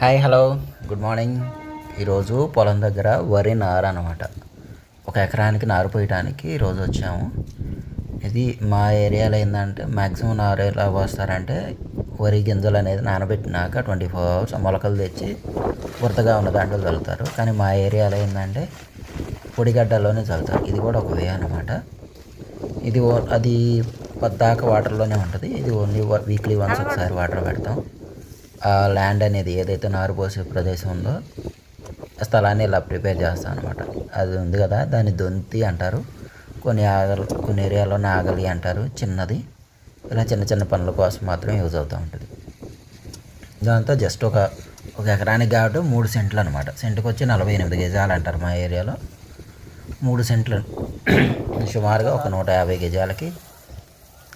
Hi hello. Good morning. ఈరోజు పొలం దగ్గర వరి నారు అనమాట ఒక ఎకరానికి నారు పోయటానికి ఈరోజు వచ్చాము. ఇది మా ఏరియాలో ఏంటంటే మ్యాక్సిమం నారు ఎలా పోస్తారంటే వరి గింజలు అనేది నానబెట్టినాక ట్వంటీ ఫోర్ అవర్స్ మొలకలు తెచ్చి బురదగా ఉన్న దాంట్లో చల్లుతారు. కానీ మా ఏరియాలో ఏంటంటే పొడిగడ్డలోనే చల్లుతారు. ఇది కూడా ఒక వే అనమాట ఇది ఓ- అది పద్దాక వాటర్లోనే ఉంటుంది. ఇది ఓన్లీ వీక్లీ వన్స్ ఒకసారి వాటర్ పెడతాం. ఆ ల్యాండ్ అనేది ఏదైతే నారు పోసే ప్రదేశం ఉందో స్థలాన్ని ఇలా ప్రిపేర్ చేస్తాం అనమాట అది ఉంది కదా దాన్ని దొంతి అంటారు. కొన్ని ఆగలు కొన్ని ఏరియాలో నాగలి అంటారు చిన్నది. ఇలా చిన్న చిన్న పనుల కోసం మాత్రమే యూజ్ అవుతూ ఉంటుంది. దాంతో జస్ట్ ఒక ఒక ఎకరానికి కాబట్టి మూడు సెంట్లు అనమాట సెంటుకు వచ్చి నలభై ఎనిమిది గజాలు అంటారు మా ఏరియాలో. మూడు సెంట్లు సుమారుగా ఒక నూట యాభై గజాలకి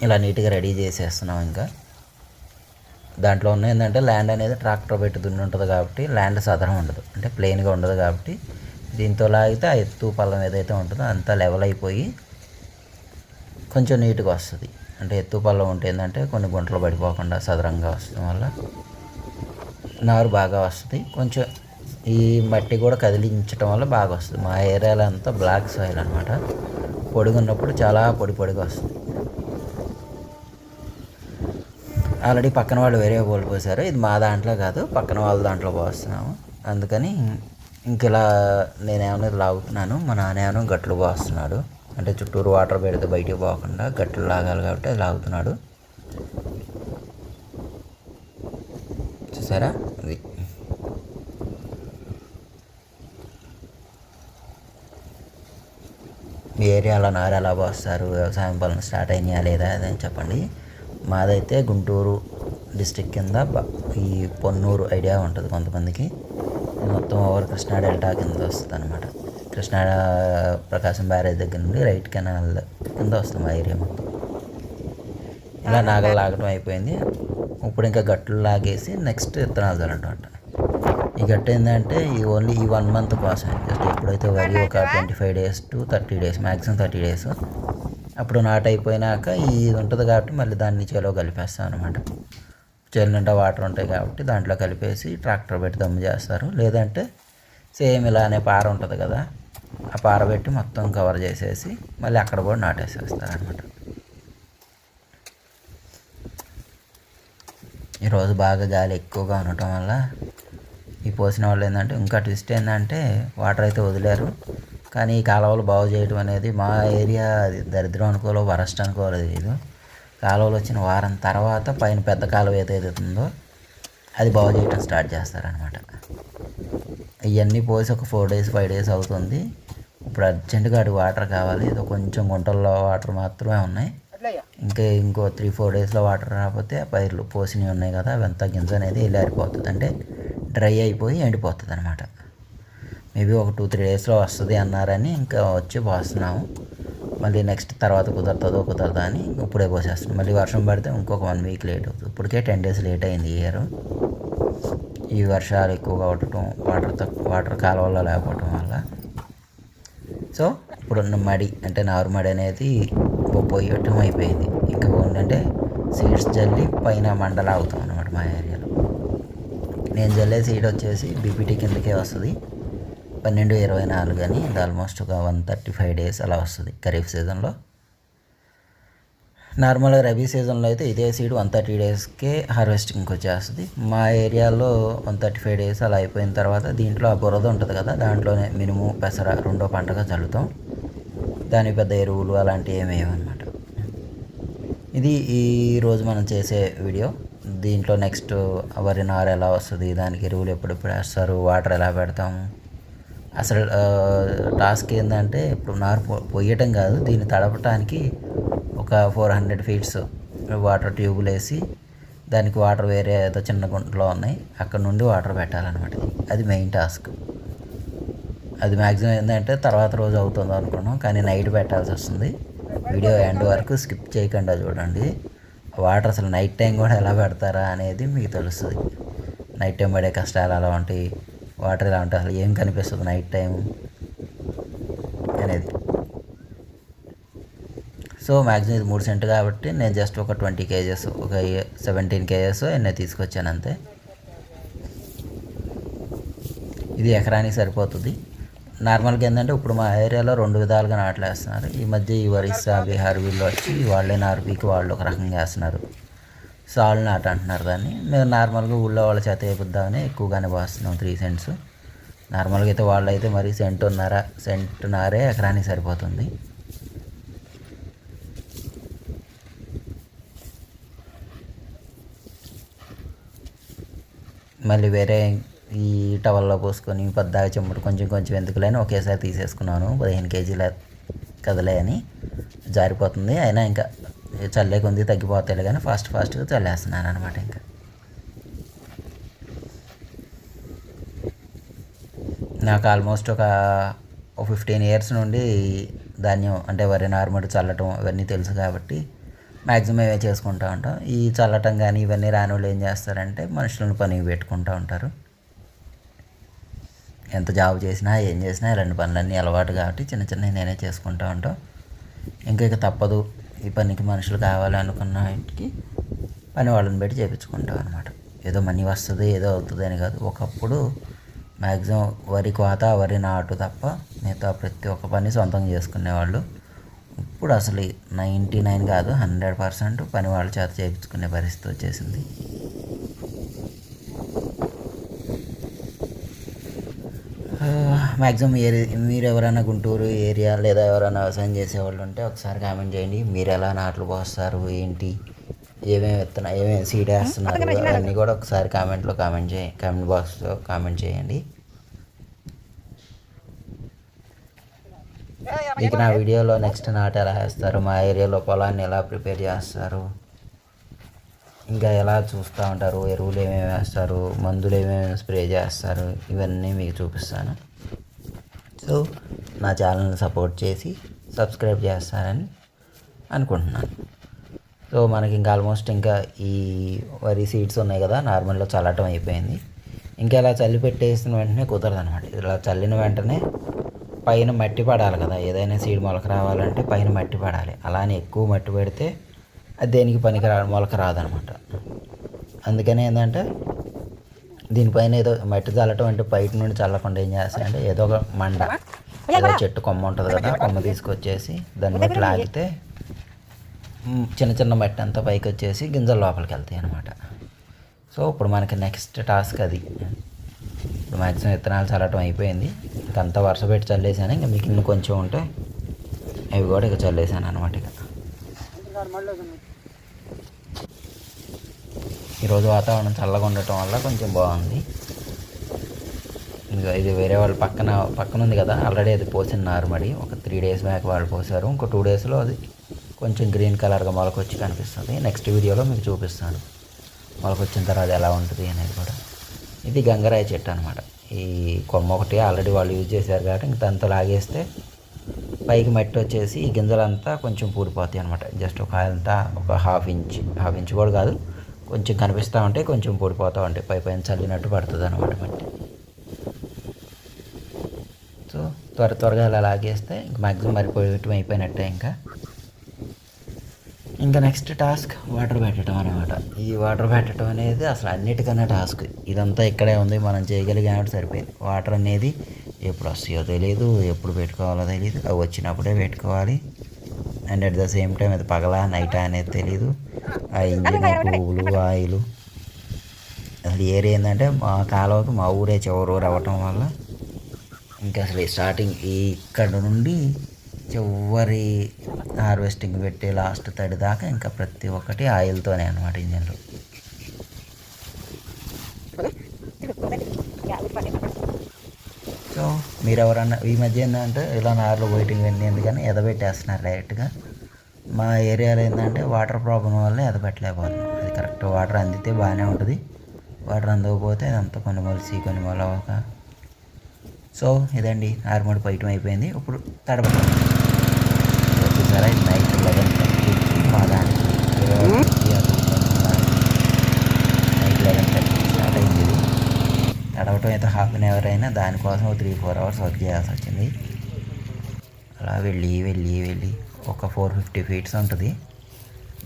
ఇలా నీట్గా రెడీ చేసేస్తున్నాం ఇంకా. దాంట్లో ఉన్న ఏంటంటే ల్యాండ్ అనేది ట్రాక్టర్ పెట్టి దున్ని ఉంటుంది కాబట్టి ల్యాండ్ సదరం ఉండదు. అంటే ప్లెయిన్గా ఉండదు కాబట్టి దీంతో లాగితే ఆ ఎత్తు పల్లం ఏదైతే ఉంటుందో అంతా లెవెల్ అయిపోయి కొంచెం నీట్గా వస్తుంది. అంటే ఎత్తు పల్లం ఉంటే ఏంటంటే కొన్ని గుంటలు పడిపోకుండా సదరంగా వస్తుంది వల్ల నారు బాగా వస్తుంది. కొంచెం ఈ మట్టి కూడా కదిలించడం వల్ల బాగా వస్తుంది. మా ఏరియాలో అంతా బ్లాక్ సాయిల్ అనమాట పొడిగా ఉన్నప్పుడు చాలా పొడి పొడిగా వస్తుంది. ఆల్రెడీ పక్కన వాళ్ళు వేరే వాళ్ళు పోసారు. ఇది మా దాంట్లో కాదు పక్కన వాళ్ళ దాంట్లో పోస్తున్నాము. అందుకని ఇంక ఇలా నేనేమో లాగుతున్నాను మా నాన్నేమో గట్లు పోస్తున్నాడు. అంటే చుట్టూరు వాటర్ పెడితే బయటికి పోకుండా గట్లు లాగాలి కాబట్టి అది లాగుతున్నాడు చూసారా? అది. మీ ఏరియాలో నారు ఎలా పోస్తారు? వ్యవసాయం పనులు స్టార్ట్ అయినాయా లేదా అని చెప్పండి. మాదైతే గుంటూరు డిస్టిక్ కింద ఈ పొన్నూరు ఐడియా ఉంటుంది కొంతమందికి. మొత్తం ఓవర్ కృష్ణా డెల్టా కింద వస్తుంది అనమాట కృష్ణా ప్రకాశం బ్యారేజ్ దగ్గర నుండి రైట్ కెనాల్ కింద వస్తుంది మా ఏరియా మొత్తం. ఇలా నాగలు లాగడం అయిపోయింది. ఇప్పుడు ఇంకా గట్లు లాగేసి నెక్స్ట్ విత్తనాలు చల్లటం ఈ గట్టు ఏంటంటే ఈ ఓన్లీ ఈ వన్ మంత్ కోసం జస్ట్ ఎప్పుడైతే వరి ఒక twenty five days to thirty days maximum thirty days అప్పుడు నాటు అయిపోయినాక ఇది ఉంటుంది కాబట్టి మళ్ళీ దాన్ని చేలో కలిపేస్తాం అనమాట చేలు నిండా వాటర్ ఉంటాయి కాబట్టి దాంట్లో కలిపేసి ట్రాక్టర్ పెట్టి దమ్ము చేస్తారు. లేదంటే సేమ్ ఇలానే పార ఉంటుంది కదా ఆ పార పెట్టి మొత్తం కవర్ చేసేసి మళ్ళీ అక్కడ కూడా నాటేసేస్తారు అనమాట ఈరోజు బాగా గాలి ఎక్కువగా ఉండటం వల్ల ఈ పోసిన వాళ్ళు ఏంటంటే ఇంకా ట్విస్ట్ ఏంటంటే వాటర్ అయితే వదిలేరు. కానీ ఈ కాలువలు బాగు చేయడం అనేది మా ఏరియా దరిద్రం అనుకోలో వరస్ట్ అనుకోలో తెలియదు కాలువలు వచ్చిన వారం తర్వాత పైన పెద్ద కాలువ ఏదైతే ఉందో అది బాగు చేయడం స్టార్ట్ చేస్తారనమాట ఇవన్నీ పోసి ఒక ఫోర్ డేస్ ఫైవ్ డేస్ అవుతుంది. ఇప్పుడు అర్జెంటుగా అటు వాటర్ కావాలి. ఏదో కొంచెం గుంటల్లో వాటర్ మాత్రమే ఉన్నాయి. ఇంకా ఇంకో త్రీ ఫోర్ డేస్లో వాటర్ రాకపోతే పైర్లు పోసినవి ఉన్నాయి కదా అవంతా గింజ అనేది వెళ్ళారిపోతుంది అంటే డ్రై అయిపోయి ఎండిపోతుంది అనమాట మేబీ ఒక టూ త్రీ డేస్లో వస్తుంది అన్నారని ఇంకా వచ్చి పోస్తున్నాము. మళ్ళీ నెక్స్ట్ తర్వాత కుదరుతుందో కుదరదా అని ఇప్పుడే పోసేస్తున్నాం. మళ్ళీ వర్షం పడితే ఇంకొక వన్ వీక్ లేట్ అవుతుంది. ఇప్పటికే టెన్ డేస్ లేట్ అయింది ఇయర్. ఈ వర్షాలు ఎక్కువగా ఉండటం వాటర్ తక్కువ వాటర్ కాలువల్లో లేకపోవటం వల్ల. సో ఇప్పుడున్న మడి అంటే నారు మడి అనేది పోయటం అయిపోయింది. ఇంకా ఏంటంటే సీడ్స్ జల్లి పైన మండల అవుతాం అనమాట మా ఏరియాలో. నేను జల్లే సీడ్ వచ్చేసి బీపీటీ కిందకే వస్తుంది. పన్నెండు ఇరవై నాలుగు అని ఇది ఆల్మోస్ట్ ఒక వన్ థర్టీ ఫైవ్ డేస్ అలా వస్తుంది ఖరీఫ్ సీజన్లో నార్మల్గా రబీ సీజన్లో అయితే ఇదే సీడ్ వన్ థర్టీ డేస్కే హార్వెస్టింగ్కి వచ్చేస్తుంది. మా ఏరియాలో వన్ థర్టీ ఫైవ్ డేస్ అలా అయిపోయిన తర్వాత దీంట్లో ఆ బురద ఉంటుంది కదా దాంట్లోనే మినుము పెసర రెండో పంటగా చల్లుతాం. దాని పెద్ద ఎరువులు అలాంటివి ఏమేమి అనమాట ఇది ఈరోజు మనం చేసే వీడియో. దీంట్లో నెక్స్ట్ వరి నారు ఎలా వస్తుంది దానికి ఎరువులు ఎప్పుడెప్పుడు వేస్తారు వాటర్ ఎలా పెడతాము అసలు టాస్క్ ఏంటంటే ఇప్పుడు నారు పొయ్యటం కాదు దీన్ని తడపటానికి ఒక ఫోర్ హండ్రెడ్ ఫీట్స్ వాటర్ ట్యూబులు వేసి దానికి వాటర్ వేరే ఏదో చిన్న గుంటలో ఉన్నాయి అక్కడ నుండి వాటర్ పెట్టాలన్నమాట. అది మెయిన్ టాస్క్. అది మ్యాక్సిమం ఏంటంటే తర్వాత రోజు అవుతుంది అనుకున్నాం కానీ నైట్ పెట్టాల్సి వస్తుంది. వీడియో ఎండ్ వరకు స్కిప్ చేయకుండా చూడండి. వాటర్ అసలు నైట్ టైం కూడా ఎలా పెడతారా అనేది మీకు తెలుస్తుంది. నైట్ టైం పడే కష్టాలు అలా ఉంటాయి వాటర్ ఇలా ఉంటాయి అసలు ఏం కనిపిస్తుంది నైట్ టైం అనేది. సో మ్యాక్సిమం ఇది మూడు సెంట్ కాబట్టి నేను జస్ట్ ఒక ట్వంటీ కేజెస్ ఒక సెవెంటీన్ కేజెస్ ఎన్నో తీసుకొచ్చాను అంతే. ఇది ఎకరానికి సరిపోతుంది. నార్మల్గా ఏంటంటే ఇప్పుడు మా ఏరియాలో రెండు విధాలుగా నాట్లు వేస్తున్నారు ఈ మధ్య ఈ ఒరిస్సా బీహార్ వీళ్ళు వచ్చి వాళ్ళే నార్పీకి వాళ్ళు ఒక రకంగా వేస్తున్నారు. సాల్ నాట్ అంటున్నారు దాన్ని. మేము నార్మల్గా ఊళ్ళో వాళ్ళ చేత వేపిద్దామని ఎక్కువగానే పోస్తున్నాం త్రీ సెంట్స్ నార్మల్గా అయితే వాళ్ళు అయితే మరి సెంటున్నర సెంటున్నరే ఎకరానికి సరిపోతుంది. మళ్ళీ వేరే ఈ టవల్లో పోసుకొని పెద్దగా చెమ్ముడు కొంచెం కొంచెం ఎందుకులేని ఒకేసారి తీసేసుకున్నాను. పదిహేను కేజీల కదలే అని జారిపోతుంది. అయినా ఇంకా చల్లే కొంది తగ్గిపోతాయి కానీ ఫాస్ట్ ఫాస్ట్గా చల్లేస్తున్నాను అనమాట ఇంకా. నాకు ఆల్మోస్ట్ ఒక ఫిఫ్టీన్ ఇయర్స్ నుండి ధాన్యం అంటే వరి నార్మల్ చల్లటం ఇవన్నీ తెలుసు కాబట్టి మ్యాక్సిమం ఇవే చేసుకుంటూ ఉంటాం. ఈ చల్లటం కానీ ఇవన్నీ రాని వాళ్ళు ఏం చేస్తారంటే మనుషులను పనికి పెట్టుకుంటూ ఉంటారు. ఎంత జాబ్ చేసినా ఏం చేసినా ఇలాంటి పనులన్నీ అలవాటు కాబట్టి చిన్న చిన్నవి నేనే చేసుకుంటూ ఉంటాం. ఇంకా ఇక తప్పదు. ఈ పనికి మనుషులు కావాలి అనుకున్న వాటికి పని వాళ్ళని పెట్టి చేయించుకుంటాం అనమాట ఏదో మనీ వస్తుంది ఏదో అవుతుంది అని కాదు. ఒకప్పుడు మ్యాక్సిమం వరి కోత వరి నాటు తప్ప మిగతా ప్రతి ఒక్క పని సొంతంగా చేసుకునేవాళ్ళు. ఇప్పుడు అసలు నైంటీ నైన్ కాదు హండ్రెడ్ పర్సెంట్ పని వాళ్ళ చేత చేయించుకునే పరిస్థితి వచ్చేసింది. మ్యాక్సిమం ఏరి మీరు ఎవరైనా గుంటూరు ఏరియా లేదా ఎవరైనా వ్యవసాయం చేసేవాళ్ళు ఉంటే ఒకసారి కామెంట్ చేయండి. మీరు ఎలా నాట్లు పోస్తారు? ఏంటి? ఏమేమి విత్తన ఏమేమి సీడ్ వేస్తున్నారు? అవన్నీ కూడా ఒకసారి కామెంట్లో కామెంట్ చేయ కామెంట్ బాక్స్లో కామెంట్ చేయండి. ఇక నా వీడియోలో నెక్స్ట్ నాటు ఎలా వేస్తారు? మా ఏరియాలో పొలాన్ని ఎలా ప్రిపేర్ చేస్తారు? ఇంకా ఎలా చూస్తూ ఉంటారు? ఎరువులు ఏమేమి వేస్తారు? మందులు ఏమేమి స్ప్రే చేస్తారు? ఇవన్నీ మీకు చూపిస్తాను. సో నా ఛానల్ని సపోర్ట్ చేసి సబ్స్క్రైబ్ చేస్తారని అనుకుంటున్నాను. సో మనకి ఇంకా ఆల్మోస్ట్ ఇంకా ఈ వరి సీడ్స్ ఉన్నాయి కదా నార్మల్లో చల్లటం అయిపోయింది. ఇంకా ఇలా చల్లి పెట్టేసిన వెంటనే కుదరదు అనమాట ఇలా చల్లిన వెంటనే పైన మట్టి పడాలి కదా. ఏదైనా సీడ్ మొలక రావాలంటే పైన మట్టి పడాలి. అలానే ఎక్కువ మట్టి పెడితే అది దేనికి పనికి రా మొలక రాదనమాట అందుకని ఏంటంటే దీనిపైన ఏదో మట్టి చల్లటం అంటే బయట నుండి చల్లకుండా ఏం చేస్తాయంటే ఏదో ఒక మండ ఏదో చెట్టు కొమ్మ ఉంటుంది కదా కొమ్మ తీసుకొచ్చేసి దాన్ని బట్టి లాగితే చిన్న చిన్న మట్టి అంతా పైకి వచ్చేసి గింజలు లోపలికి వెళ్తాయి అనమాట సో ఇప్పుడు మనకి నెక్స్ట్ టాస్క్ అది. ఇప్పుడు మ్యాక్సిమం విత్తనాలు చల్లటం అయిపోయింది. ఇంకంతా వరుస పెట్టి చల్లేసాను. ఇంకా మిగిలిన కొంచెం ఉంటే అవి కూడా ఇక చల్లేసాను అనమాట ఇక. ఈరోజు వాతావరణం చల్లగా ఉండటం వల్ల కొంచెం బాగుంది. ఇంకా ఇది వేరే వాళ్ళు పక్కన పక్కన ఉంది కదా ఆల్రెడీ అది పోసినారు మరి. ఒక త్రీ డేస్ బ్యాక్ వాళ్ళు పోసారు. ఇంకో టూ డేస్లో అది కొంచెం గ్రీన్ కలర్గా మొలకొచ్చి కనిపిస్తుంది. నెక్స్ట్ వీడియోలో మీకు చూపిస్తాను. మొలకొచ్చిన తర్వాత ఎలా ఉంటుంది అనేది కూడా. ఇది గంగరాయి చెట్టు అనమాట ఈ కొమ్మ ఒకటి ఆల్రెడీ వాళ్ళు యూజ్ చేశారు కాబట్టి ఇంక దాంతో లాగేస్తే పైకి మట్టి వచ్చేసి ఈ గింజలంతా కొంచెం పూడిపోతాయి అనమాట జస్ట్ ఒక అంతా ఒక హాఫ్ ఇంచ్ హాఫ్ ఇంచ్ కూడా కాదు. కొంచెం కనిపిస్తూ ఉంటే కొంచెం పొడిపోతూ ఉంటాయి పై పైన చల్లినట్టు పడుతుంది అనమాట మట్టి. సో త్వర త్వరగా అలా లాగేస్తే ఇంక మ్యాక్సిమం మరిపోయటం అయిపోయినట్టే ఇంకా. ఇంకా నెక్స్ట్ టాస్క్ వాటర్ పెట్టడం అనమాట ఈ వాటర్ పెట్టడం అనేది అసలు అన్నిటికన్నా టాస్క్. ఇదంతా ఇక్కడే ఉంది మనం చేయగలిగినట్టు సరిపోయింది. వాటర్ అనేది ఎప్పుడు వస్తాయో తెలియదు ఎప్పుడు పెట్టుకోవాలో తెలియదు అవి వచ్చినప్పుడే పెట్టుకోవాలి. And at the same time అది పగలా నైటా అనేది తెలియదు ఆ ఇంజిన్ పువ్వులు ఆయిల్. అసలు ఏరియా ఏంటంటే మా కాలువకి మా ఊరే చివరి ఊరు అవ్వటం వల్ల ఇంకా అసలు స్టార్టింగ్ ఈ ఇక్కడ నుండి చివరి హార్వెస్టింగ్ పెట్టే లాస్ట్ తడి దాకా ఇంకా ప్రతి ఒక్కటి ఆయిల్తోనే అనమాట ఇంజన్లు. సో మీరు ఎవరన్నా ఈ మధ్య ఏంటంటే ఇలా నార్లు వెయిటింగ్ ఇవన్నీ ఎందుకని ఎదబెట్టేస్తున్నారు డైరెక్ట్గా? మా ఏరియాలో ఏంటంటే వాటర్ ప్రాబ్లం వల్ల ఎదబెట్టలేకపోతున్నాం. అది కరెక్ట్. వాటర్ అందితే బాగానే ఉంటుంది. వాటర్ అందకపోతే అదంతా కొన్ని మొలిసి కొన్ని మొలవక సో ఇదండి. నార్మల్ పైటం అయిపోయింది. ఇప్పుడు చూసారా ఇది నైట్ లెవెన్ మా దానికి నైట్ లెవెన్ థర్టీకి స్టార్ట్ అయింది ఇది నడవటం అయితే హాఫ్ అన్ అవర్ అయినా దానికోసం ఒక త్రీ ఫోర్ అవర్స్ వర్క్ చేయాల్సి వచ్చింది. అలా వెళ్ళి వెళ్ళి వెళ్ళి ఒక ఫోర్ ఫిఫ్టీ ఫీట్స్ ఉంటుంది.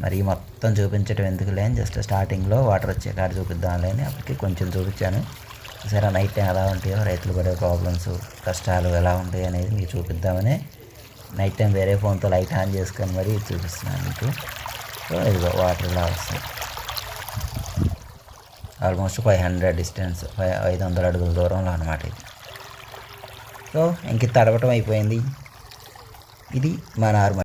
మరి మొత్తం చూపించడం ఎందుకులే అని జస్ట్ స్టార్టింగ్లో వాటర్ వచ్చే కాడ చూపిద్దాంలే అని అప్పటికి కొంచెం చూపించాను. సరే నైట్ టైం ఎలా ఉంటాయో రైతులు పడే ప్రాబ్లమ్స్ కష్టాలు ఎలా ఉంటాయి అనేది మీకు చూపిద్దామని నైట్ టైం వేరే ఫోన్తో లైట్ ఆన్ చేసుకొని మరీ చూపిస్తున్నాను మీకు. సో ఇదిగో వాటర్ ఇలా వస్తుంది. Almost five hundred distance five ఐదు వందల అడుగుల దూరంలో అనమాట ఇది. సో ఇంక తడవటం అయిపోయింది. ఇది మా నార్మల్